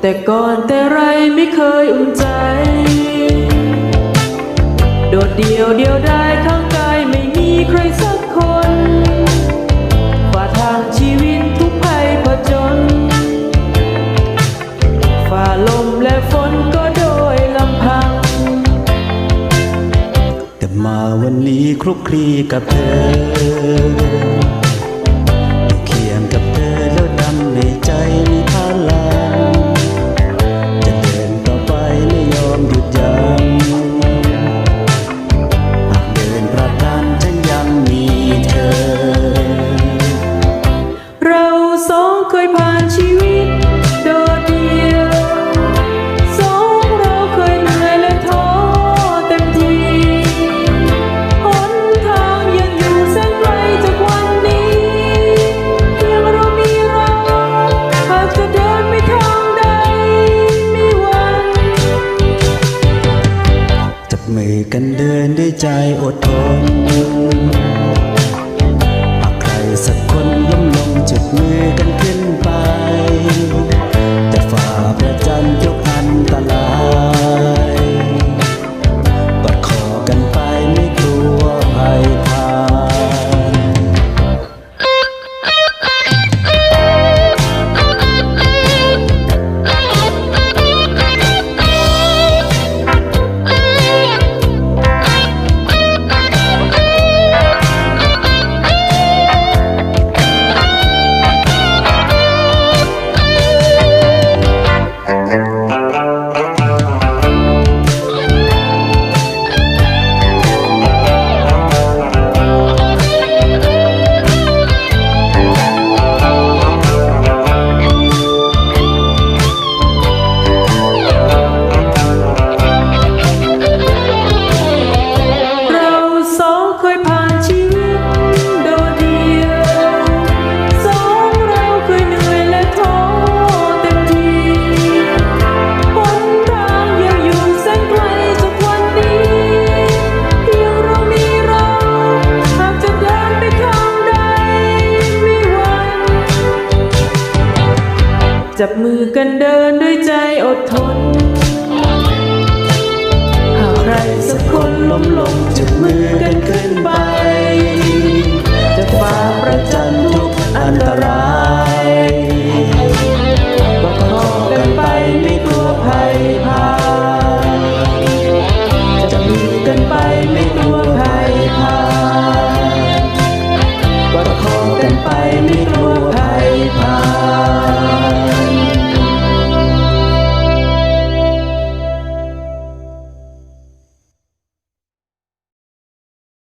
แต่ก่อนแต่ไรไม่เคยอุ่นใจ โดดเดียวเดียวได้ข้างกายไม่มีใครสักคนฝ่าทางชีวิตทุกภัยผจญฝ่าลมและฝนก็โดยลำพัง แต่มาวันนี้ครุกคลีกับเธอ มือกันเดินด้วยใจอดทนหากใครสักคนล้มลงจุดมือกันขึ้น จับมือกันเดินด้วยใจอดทน หากใครสักคนล้มลงจับมือกันขึ้นไป จะฝ่าประจันทุกอันตรายประคองกันไปไม่กลัวภัยพาจับมือกันไปไม่กลัวภัยพาประคองกันไปไม่